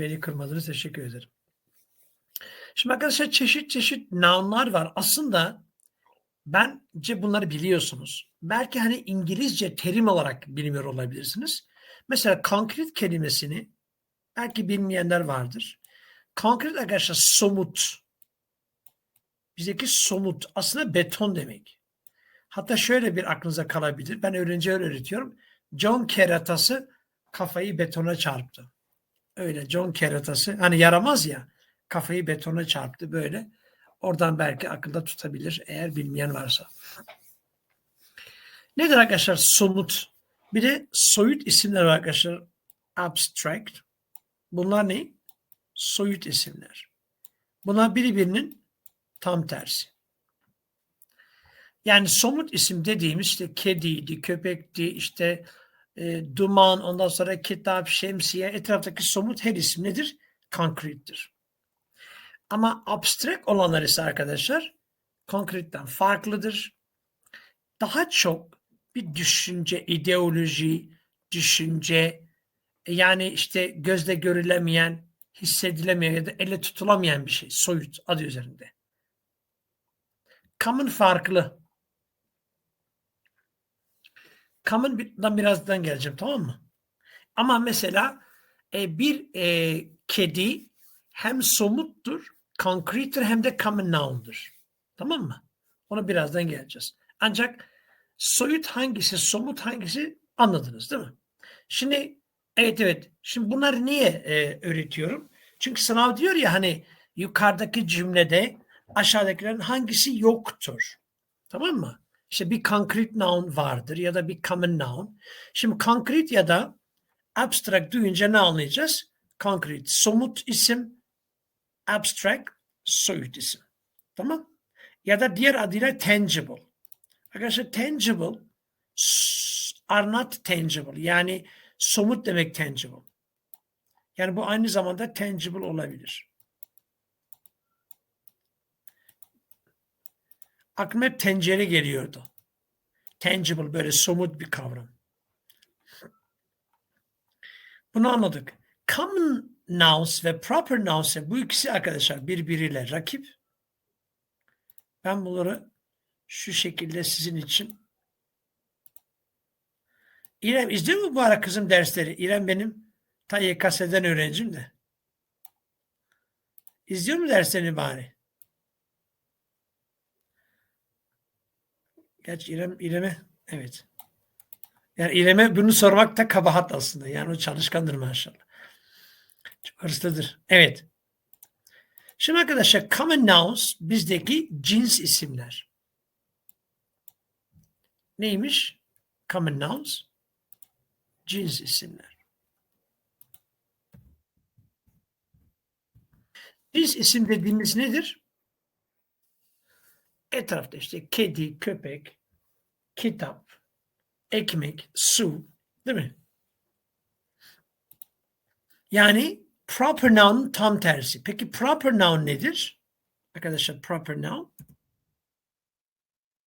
Beni kırmadınız. Teşekkür ederim. Şimdi arkadaşlar çeşit çeşit nounlar var. Aslında bence bunları biliyorsunuz. Belki hani İngilizce terim olarak bilmiyor olabilirsiniz. Mesela konkret kelimesini belki bilmeyenler vardır. Konkret arkadaşlar somut. Bizdeki somut aslında beton demek. Hatta şöyle bir aklınıza kalabilir. Ben öğrenciler öğretiyorum. John keratası kafayı betona çarptı. Öyle John keratası hani yaramaz ya kafayı betona çarptı böyle. Oradan belki akılda tutabilir eğer bilmeyen varsa. Nedir arkadaşlar somut? Bir de soyut isimler arkadaşlar. Abstract. Bunlar ne? Soyut isimler. Bunlar birbirinin tam tersi. Yani somut isim dediğimiz işte kediydi, köpekti, işte e, duman, ondan sonra kitap, şemsiye, etraftaki somut her isim nedir? Konkrettir. Ama abstrakt olanlar ise arkadaşlar konkretten farklıdır. Daha çok bir düşünce, ideoloji, düşünce, yani işte gözle görülemeyen, hissedilemeyen ya da elle tutulamayan bir şey. Soyut adı üzerinde. Common farklı. Common'dan birazdan geleceğim tamam mı? Ama mesela e, bir e, kedi hem somuttur, concrete'tir hem de common noun'dur. Tamam mı? Ona birazdan geleceğiz. Ancak soyut hangisi, somut hangisi anladınız değil mi? Şimdi evet evet. Şimdi bunları niye e, öğretiyorum? Çünkü sınav diyor ya hani yukarıdaki cümlede aşağıdakilerin hangisi yoktur. Tamam mı? İşte bir concrete noun vardır ya da bir common noun. Şimdi concrete ya da abstract duyunca ne anlayacağız? Concrete, somut isim, abstract, soyut isim. Tamam? Ya da diğer adıyla tangible. Arkadaşlar tangible are not tangible. Yani somut demek tangible. Yani bu aynı zamanda tangible olabilir. Aklıma hep tencere geliyordu. Tangible böyle somut bir kavram. Bunu anladık. Common nouns ve proper nouns bu ikisi arkadaşlar birbiriyle rakip. Ben bunları şu şekilde sizin için İrem izliyor mu bu ara kızım dersleri? İrem benim ta YKS'den öğrencim de. İzliyor mu derslerini bari? Gerçi İrem, İrem'e evet. Yani İrem'e bunu sormak da kabahat aslında. Yani o çalışkandır maşallah. Çok hırslıdır. Evet. Şimdi arkadaşlar common nouns bizdeki cins isimler. Neymiş? Common nouns cins isimler. Cins isim dediğimiz nedir? Etrafta işte kedi, köpek, kitap, ekmek, su değil mi? Yani proper noun tam tersi. Peki proper noun nedir? Arkadaşlar proper noun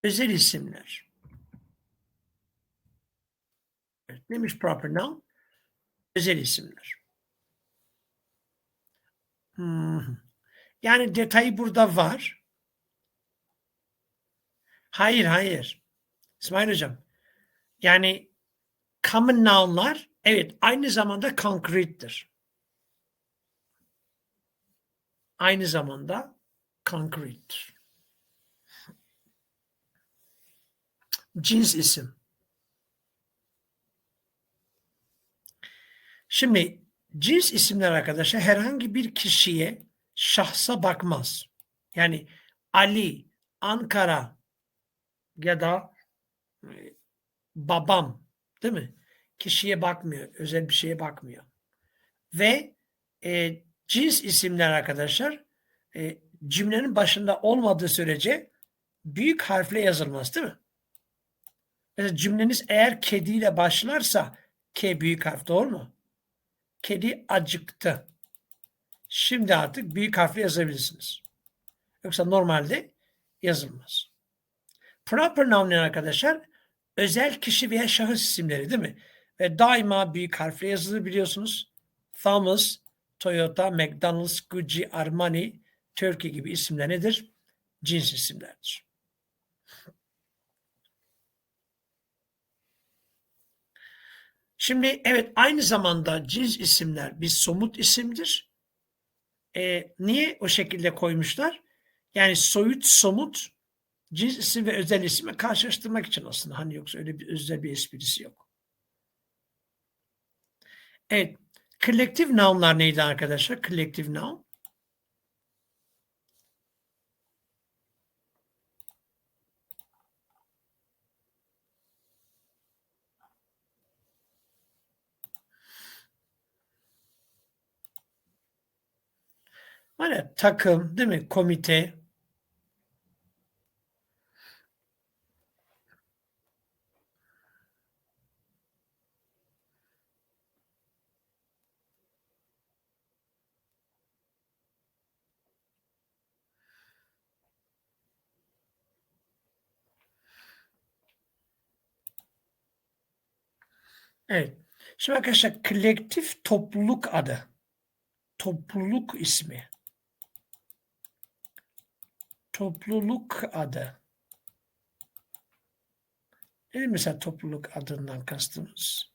özel isimler. Evet, neymiş proper noun? Özel isimler. Hmm. Yani detayı burada var. Hayır, hayır. İsmail Hocam. Yani common noun'lar evet aynı zamanda concrete'tir. Aynı zamanda concrete'tir. Cins isim. Şimdi cins isimler arkadaşlar herhangi bir kişiye şahsa bakmaz. Yani Ali, Ankara, ya da babam değil mi? Kişiye bakmıyor. Özel bir şeye bakmıyor. Ve e, cins isimler arkadaşlar e, cümlenin başında olmadığı sürece büyük harfle yazılmaz değil mi? Mesela cümleniz eğer kediyle başlarsa K büyük harf doğru mu? Kedi acıktı. Şimdi artık büyük harfle yazabilirsiniz. Yoksa normalde yazılmaz. Proper noun arkadaşlar özel kişi veya şahıs isimleri değil mi? Ve daima büyük harfle yazılır biliyorsunuz. Thomas, Toyota, McDonald's, Gucci, Armani, Turkey gibi isimler nedir? Cins isimlerdir. Şimdi evet aynı zamanda cins isimler bir somut isimdir. E, niye o şekilde koymuşlar? Yani soyut, somut, cins isim ve özel ismi karşılaştırmak için aslında. Hani yoksa öyle bir özel bir esprisi yok. Evet. Collective nounlar neydi arkadaşlar? Collective noun. Hani takım, değil mi? Komite. Evet. Şimdi arkadaşlar kolektif topluluk adı. Topluluk ismi. Topluluk adı. Ne mesela topluluk adından kastımız?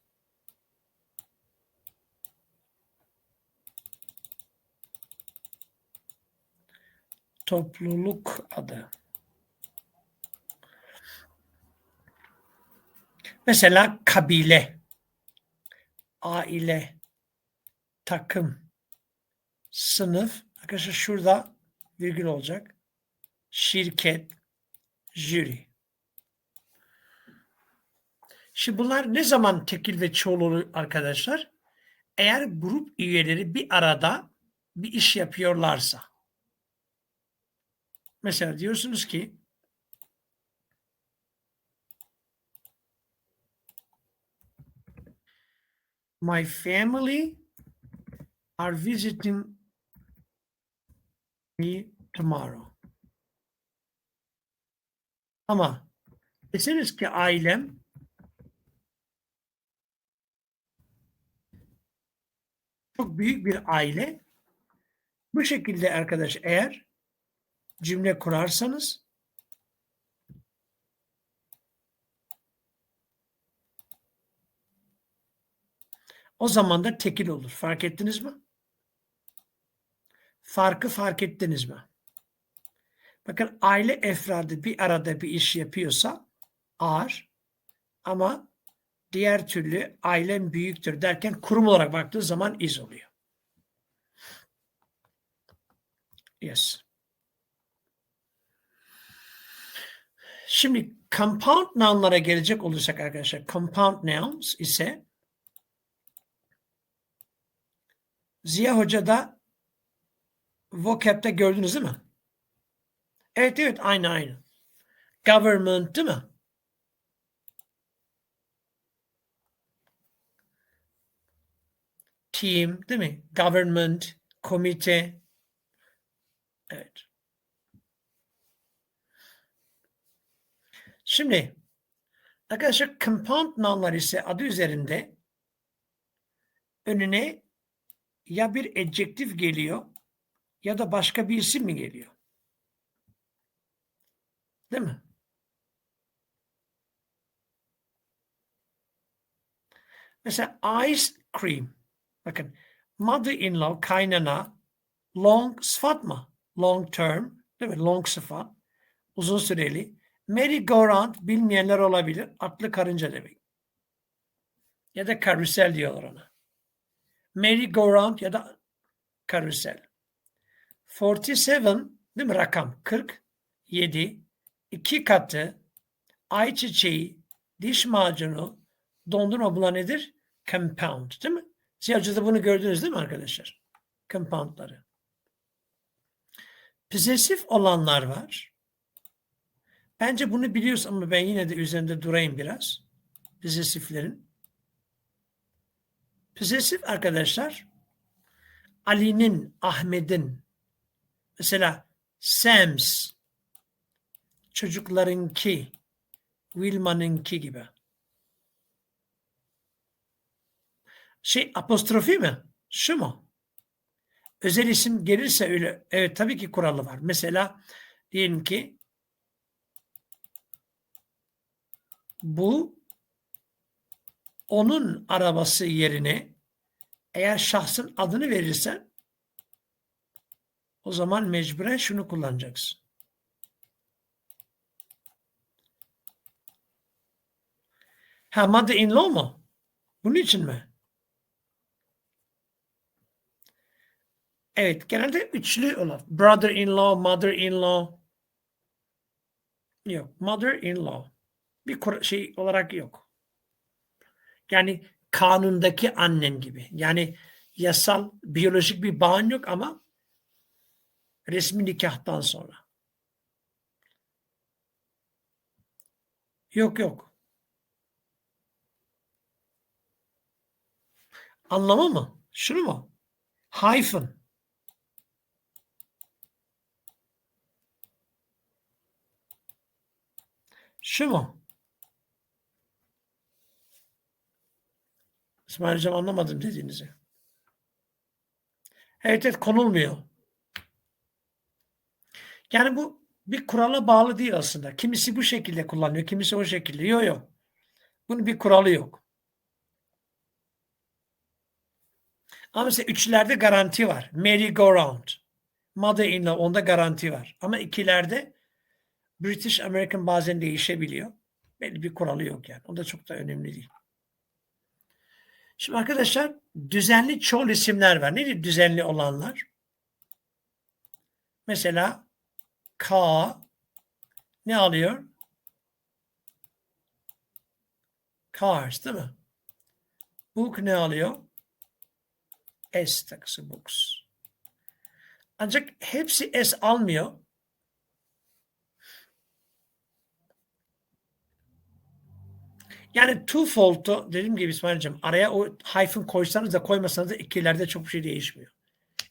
Topluluk adı. Mesela kabile, aile, takım, sınıf. Arkadaşlar şurada virgül olacak. Şirket, jüri. Şimdi bunlar ne zaman tekil ve çoğul olur arkadaşlar? Eğer grup üyeleri bir arada bir iş yapıyorlarsa. Mesela diyorsunuz ki My family are visiting me tomorrow. Ama deseniz ki ailem çok büyük bir aile. Bu şekilde arkadaş eğer cümle kurarsanız o zaman da tekil olur. Fark ettiniz mi? Farkı fark ettiniz mi? Bakın aile efradı bir arada bir iş yapıyorsa ağır ama diğer türlü ailem büyüktür derken kurum olarak baktığı zaman iz oluyor. Yes. Şimdi compound nounlara gelecek olursak arkadaşlar compound nouns ise Ziya Hoca'da vocab'te gördünüz değil mi? Evet evet aynı aynı. Government değil mi? Team değil mi? Government, komite. Evet. Şimdi arkadaşlar compound nounlar ise adı üzerinde önüne ya bir adjektif geliyor ya da başka bir isim mi geliyor? Değil mi? Mesela ice cream. Bakın mother-in-law kaynana long sıfat mı? Long term değil mi? Long sıfat. Uzun süreli. Merry-go-round bilmeyenler olabilir. Atlı karınca demek. Ya da karusel diyorlar ona. Merry-go-round ya da karusel. 47 değil mi rakam? 47 iki katı ayçiçeği, diş macunu, dondurma buna nedir? Compound değil mi? Siyahcıda bunu gördünüz değil mi arkadaşlar? Compoundları. Possessive olanlar var. Bence bunu biliyoruz ama ben yine de üzerinde durayım biraz. Possessive'lerin. Possessive arkadaşlar Ali'nin, Ahmet'in mesela Sam's çocuklarınki, Wilma'nınki gibi. Şey apostrofi mi? Şu mu? özel isim gelirse öyle evet tabii ki kuralı var. Mesela diyelim ki bu onun arabası yerine eğer şahsın adını verirsen o zaman mecburen şunu kullanacaksın. Ha mother-in-law mu? Bunun için mi? Evet, genelde üçlü olan. Brother-in-law, mother-in-law. Yok, mother-in-law. Bir kur- şey olarak yok. Yani kanundaki annen gibi. Yani yasal, biyolojik bir bağın yok ama resmi nikahtan sonra. Yok yok. Anlamı mı? Şunu mu? Hyphen. Şu mu? İsmail Hocam anlamadım dediğinizi. Evet evet konulmuyor. Yani bu bir kurala bağlı değil aslında. Kimisi bu şekilde kullanıyor, kimisi o şekilde. Yok yok. Bunun bir kuralı yok. Ama mesela üçlerde garanti var. Merry go round. Mother-in-law onda garanti var. Ama ikilerde British American bazen değişebiliyor. Belli bir kuralı yok yani. O da çok da önemli değil. Şimdi arkadaşlar düzenli çoğul isimler var. Nedir düzenli olanlar? Mesela K ne alıyor? Cars değil mi? Book ne alıyor? S takısı books. Ancak hepsi S almıyor. Yani twofold'u dediğim gibi İsmail'cim araya o hyphen koysanız da koymasanız da ikilerde çok bir şey değişmiyor.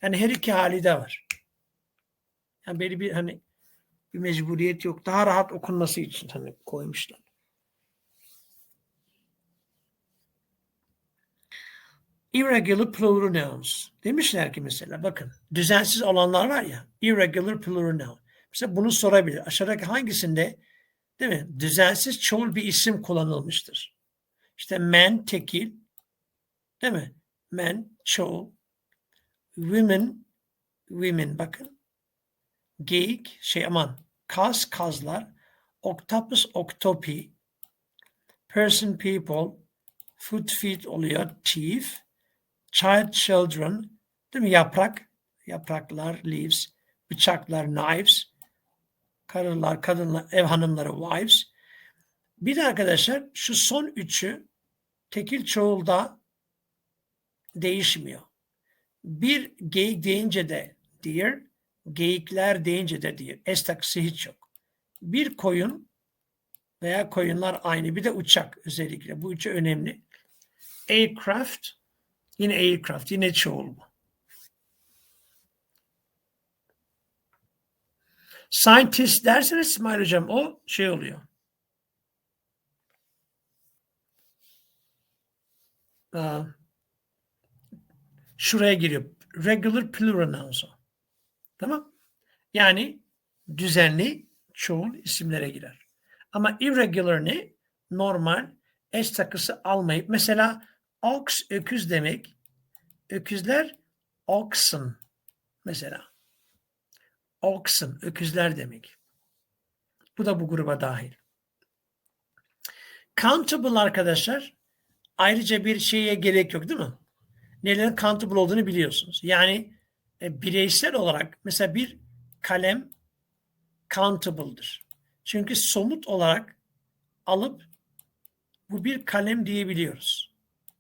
Yani her iki hali de var. Yani belli bir hani bir mecburiyet yok. Daha rahat okunması için hani koymuşlar. Irregular plural nouns. Demişler ki mesela bakın düzensiz olanlar var ya irregular plural noun. Mesela bunu sorabilir. Aşağıdaki hangisinde değil mi? Düzensiz çoğul bir isim kullanılmıştır. İşte men tekil değil mi? Men çoğul. Women women bakın. Geyik şey aman kaz kazlar. Octopus octopi. Person people. Foot feet oluyor. Teeth child children değil mi yaprak yapraklar leaves bıçaklar knives karılar kadınlar ev hanımları wives bir de arkadaşlar şu son üçü tekil çoğulda değişmiyor. Bir geyik deyince de deer, geyikler deyince de deer. Es takısı hiç yok. Bir koyun veya koyunlar aynı. Bir de uçak özellikle. Bu üçü önemli. Aircraft Yine aircraft, yine çoğul bu. Scientist derseniz İsmail Hocam o şey oluyor. Aa, şuraya giriyor. Regular plural nouns. Tamam. Yani düzenli çoğul isimlere girer. Ama irregular ne? Normal eş takısı almayıp mesela Ox öküz demek. Öküzler oxen mesela. Oxen öküzler demek. Bu da bu gruba dahil. Countable arkadaşlar ayrıca bir şeye gerek yok değil mi? Nelerin countable olduğunu biliyorsunuz. Yani e, bireysel olarak mesela bir kalem countable'dır. Çünkü somut olarak alıp bu bir kalem diyebiliyoruz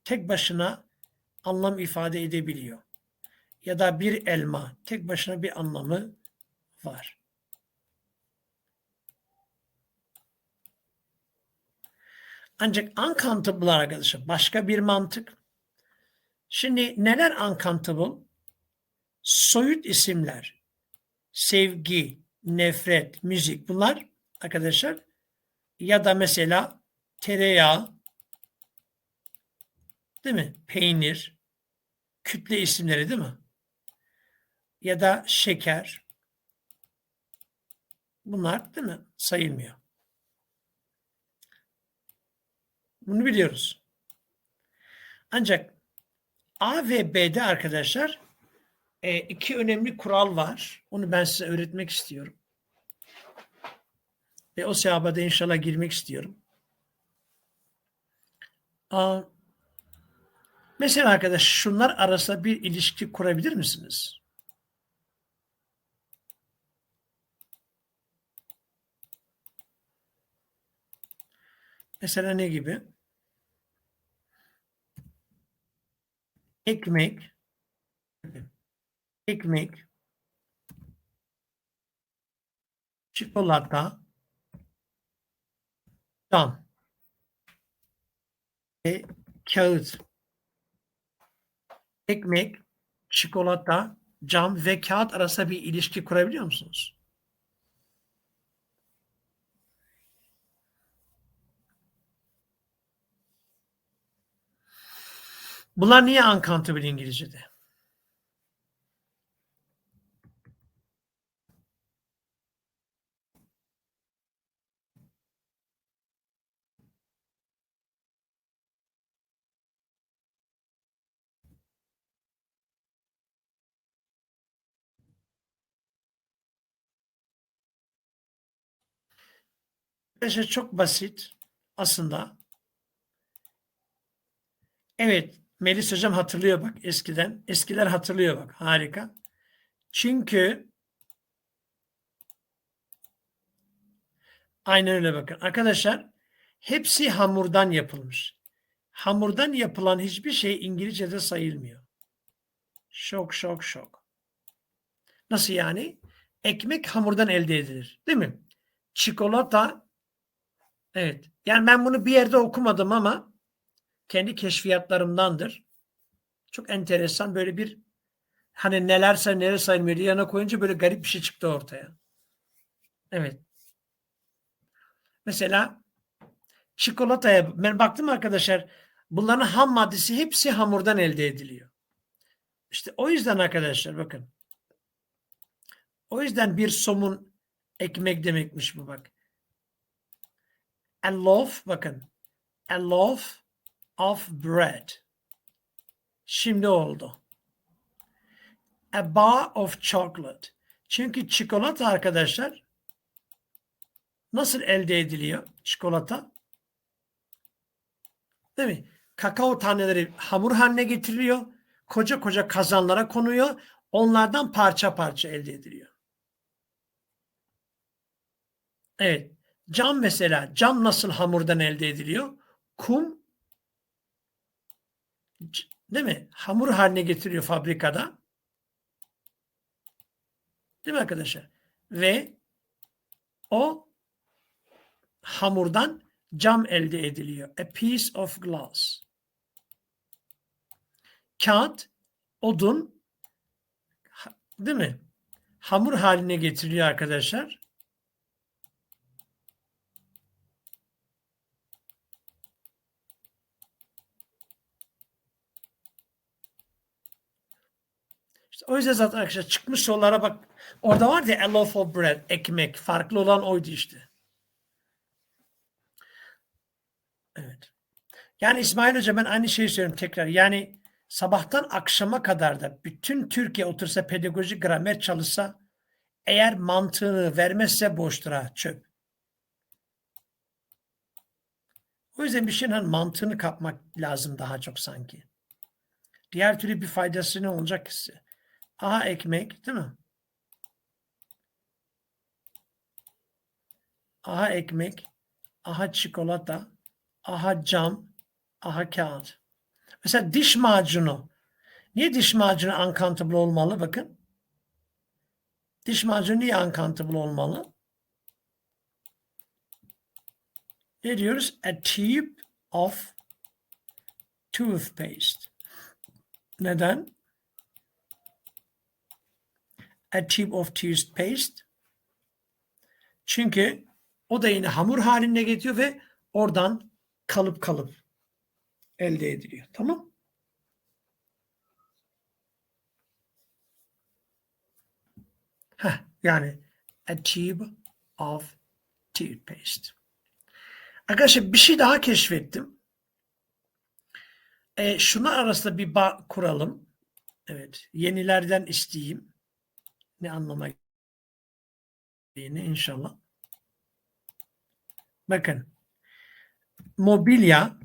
tek başına anlam ifade edebiliyor. Ya da bir elma tek başına bir anlamı var. Ancak uncountable arkadaşlar başka bir mantık. Şimdi neler uncountable? Soyut isimler, sevgi, nefret, müzik bunlar arkadaşlar ya da mesela tereyağı, Değil mi? Peynir, kütle isimleri değil mi? ya da şeker. Bunlar değil mi? Sayılmıyor. Bunu biliyoruz. Ancak A ve B'de arkadaşlar e, iki önemli kural var. Onu ben size öğretmek istiyorum. Ve o sevaba da inşallah girmek istiyorum. Mesela arkadaş şunlar arasında bir ilişki kurabilir misiniz? Mesela ne gibi? Ekmek, ekmek, çikolata, cam ve kağıt. Ekmek, çikolata, cam ve kağıt arasında bir ilişki kurabiliyor musunuz? Bunlar niye uncountable İngilizce'de? Arkadaşlar çok basit aslında. Evet, Melis hocam hatırlıyor bak eskiden. Eskiler hatırlıyor bak. Harika. Çünkü aynen öyle bakın. Arkadaşlar hepsi hamurdan yapılmış. Hamurdan yapılan hiçbir şey İngilizce'de sayılmıyor. Şok şok şok. Nasıl yani? Ekmek hamurdan elde edilir. Değil mi? Çikolata evet. Yani ben bunu bir yerde okumadım ama kendi keşfiyatlarımdandır. Çok enteresan böyle bir hani nelerse neler sayılmıyor yana koyunca böyle garip bir şey çıktı ortaya. Evet. Mesela çikolataya ben baktım arkadaşlar bunların ham maddesi hepsi hamurdan elde ediliyor. İşte o yüzden arkadaşlar bakın. O yüzden bir somun ekmek demekmiş bu bak. A loaf bakın. A loaf of bread. Şimdi oldu. A bar of chocolate. Çünkü çikolata arkadaşlar nasıl elde ediliyor çikolata? Değil mi? Kakao taneleri hamur haline getiriliyor. Koca koca kazanlara konuyor. Onlardan parça parça elde ediliyor. Evet. Cam mesela. Cam nasıl hamurdan elde ediliyor? Kum değil mi? Hamur haline getiriyor fabrikada. Değil mi arkadaşlar? Ve o hamurdan cam elde ediliyor. A piece of glass. Kağıt, odun, değil mi? Hamur haline getiriliyor arkadaşlar. O yüzden zaten arkadaşlar çıkmış sorulara bak. Orada var ya a loaf of bread, ekmek. Farklı olan oydu işte. Evet. Yani İsmail Hoca ben aynı şeyi söylüyorum tekrar. Yani sabahtan akşama kadar da bütün Türkiye otursa pedagoji gramer çalışsa eğer mantığını vermezse boştur ha çöp. O yüzden bir şeyin hani mantığını kapmak lazım daha çok sanki. Diğer türlü bir faydası ne olacak ki size? Aha ekmek değil mi? Aha ekmek, aha çikolata, aha cam, aha kağıt. Mesela diş macunu. Niye diş macunu uncountable olmalı? Bakın. Diş macunu niye uncountable olmalı? Ne diyoruz? A tube of toothpaste. Neden? A tube of toothpaste. Çünkü o da yine hamur haline getiriyor ve oradan kalıp kalıp elde ediliyor. Tamam? Heh, yani a tube of toothpaste. Arkadaşlar bir şey daha keşfettim. E, şunlar arasında bir bağ kuralım. Evet. Yenilerden isteyeyim. Ne anlama geldiğini inşallah. Bakın. Mobilya.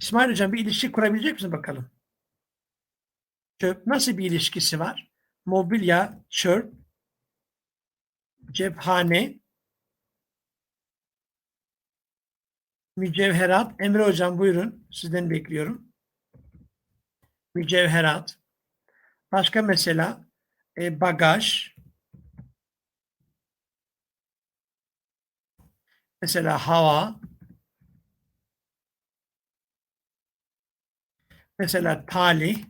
İsmail Hocam bir ilişki kurabilecek misin bakalım? Çöp nasıl bir ilişkisi var? Mobilya, çöp, cephane, mücevherat. Emre Hocam buyurun. Sizden bekliyorum. Mücevherat. Başka mesela e, bagaj. Mesela hava. Mesela talih.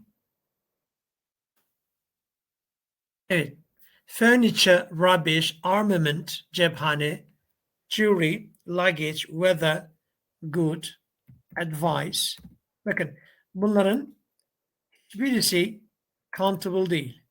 Evet. Furniture, rubbish, armament, cephane, jewelry, luggage, weather, good, advice. Bakın bunların hiçbirisi countable değil.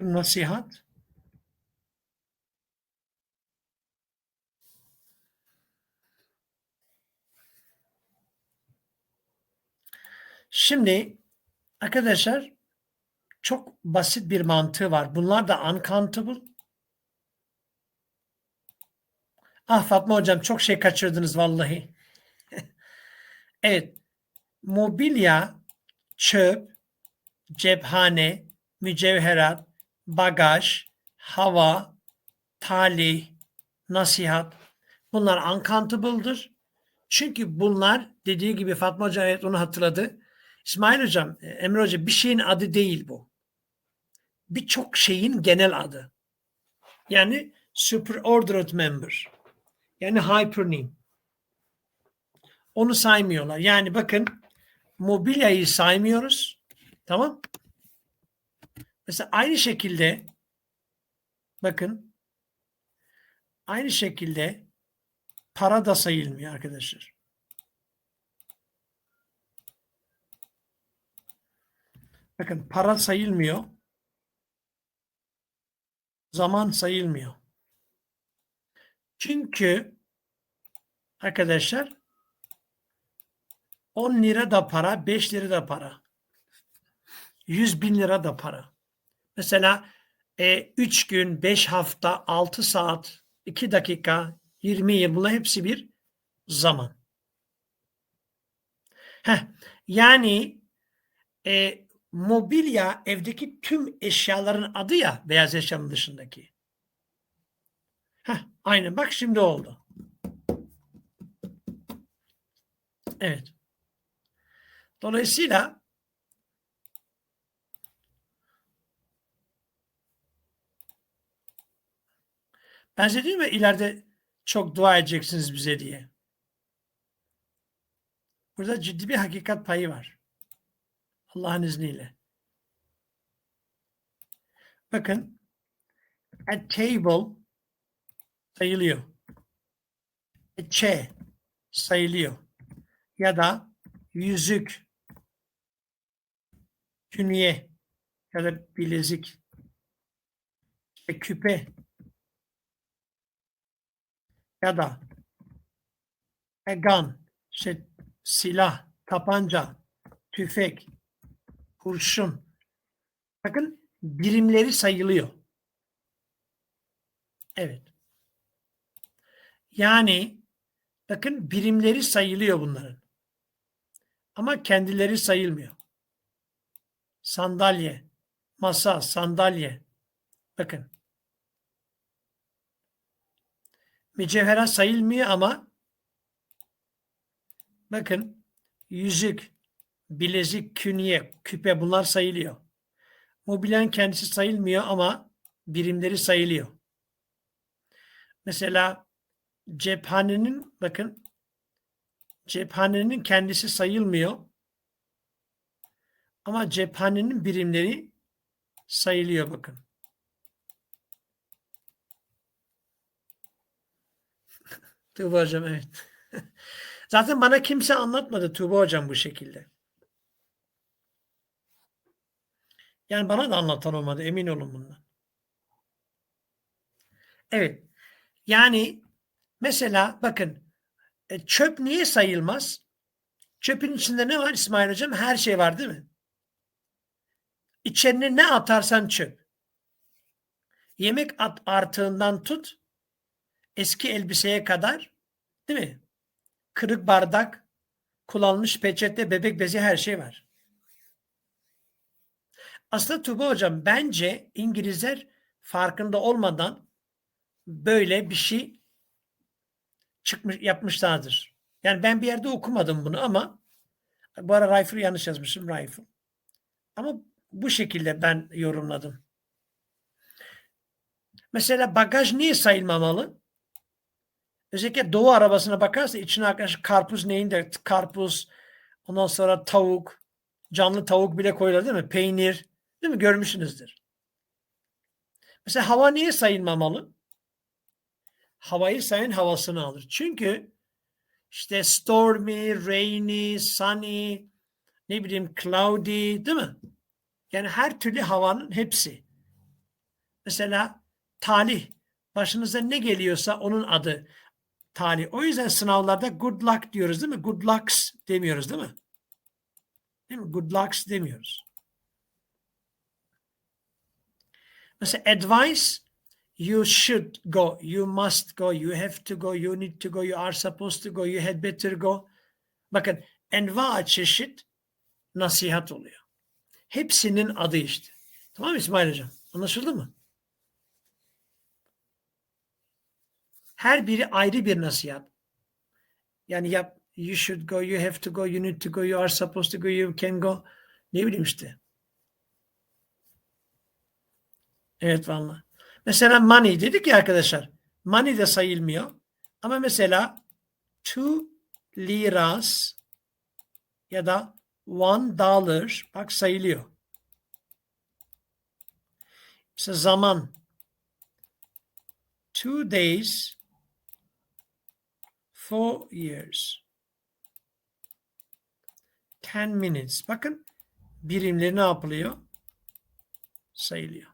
Nasihat. Şimdi arkadaşlar çok basit bir mantığı var. Bunlar da uncountable. Ah Fatma hocam çok şey kaçırdınız vallahi. evet. Mobilya, çöp, cephane, mücevherat, bagaj, hava, talih, nasihat bunlar uncountable'dır. Çünkü bunlar dediği gibi Fatma Hoca evet onu hatırladı. İsmail Hocam, e, Emre Hoca bir şeyin adı değil bu. Birçok şeyin genel adı. Yani superordered member. Yani hypernym. Onu saymıyorlar. Yani bakın mobilyayı saymıyoruz. Tamam. Mesela aynı şekilde bakın aynı şekilde para da sayılmıyor arkadaşlar. Bakın para sayılmıyor. Zaman sayılmıyor. Çünkü arkadaşlar 10 lira da para, 5 lira da para. 100 bin lira da para. Mesela 3 e, gün, 5 hafta, 6 saat, 2 dakika, 20 yıl bunlar hepsi bir zaman. Heh, yani e, mobilya evdeki tüm eşyaların adı ya beyaz eşyanın dışındaki. Heh, aynen bak şimdi oldu. Evet. Dolayısıyla ben size diyorum ya ileride çok dua edeceksiniz bize diye. Burada ciddi bir hakikat payı var. Allah'ın izniyle. Bakın a table sayılıyor. A chair sayılıyor. Ya da yüzük, künye ya da bilezik, işte küpe ya da a gun, işte silah, tapanca, tüfek, kurşun. Bakın birimleri sayılıyor. Evet. Yani bakın birimleri sayılıyor bunların. Ama kendileri sayılmıyor. Sandalye, masa, sandalye. Bakın. Mücevherat sayılmıyor ama bakın yüzük, bilezik, künye, küpe bunlar sayılıyor. Mobilyanın kendisi sayılmıyor ama birimleri sayılıyor. Mesela cephanenin bakın cephanenin kendisi sayılmıyor. Ama cephanenin birimleri sayılıyor bakın. Tuğba hocam evet. Zaten bana kimse anlatmadı Tuğba hocam bu şekilde. Yani bana da anlatan olmadı emin olun bundan. Evet. Yani mesela bakın e, çöp niye sayılmaz? Çöpün içinde ne var İsmail hocam? Her şey var değil mi? İçerine ne atarsan çöp. Yemek at artığından tut eski elbiseye kadar değil mi? Kırık bardak, kullanmış peçete, bebek bezi her şey var. Aslında Tuğba hocam bence İngilizler farkında olmadan böyle bir şey çıkmış yapmışlardır. Yani ben bir yerde okumadım bunu ama bu ara Rifle yanlış yazmışım Rifle. Ama bu şekilde ben yorumladım. Mesela bagaj niye sayılmamalı? Özellikle doğu arabasına bakarsa içine arkadaşlar karpuz neyinde? Karpuz, ondan sonra tavuk, canlı tavuk bile koyuyorlar değil mi? Peynir, değil mi? Görmüşsünüzdür. Mesela hava niye sayılmamalı? Havayı sayın havasını alır. Çünkü işte stormy, rainy, sunny, ne bileyim cloudy değil mi? Yani her türlü havanın hepsi. Mesela talih. Başınıza ne geliyorsa onun adı talih. O yüzden sınavlarda good luck diyoruz değil mi? Good lucks demiyoruz değil mi? Değil mi? Good lucks demiyoruz. Mesela advice you should go, you must go, you have to go, you need to go, you are supposed to go, you had better go. Bakın enva çeşit nasihat oluyor. Hepsinin adı işte. Tamam mı İsmail Hocam? Anlaşıldı mı? Her biri ayrı bir nasihat. Yani yap, you should go, you have to go, you need to go, you are supposed to go, you can go. Ne bileyim işte. Evet vallahi. Mesela money dedik ya arkadaşlar. Money de sayılmıyor. Ama mesela two liras ya da one dollar bak sayılıyor. Mesela zaman two days four years ten minutes bakın birimleri ne yapılıyor? Sayılıyor.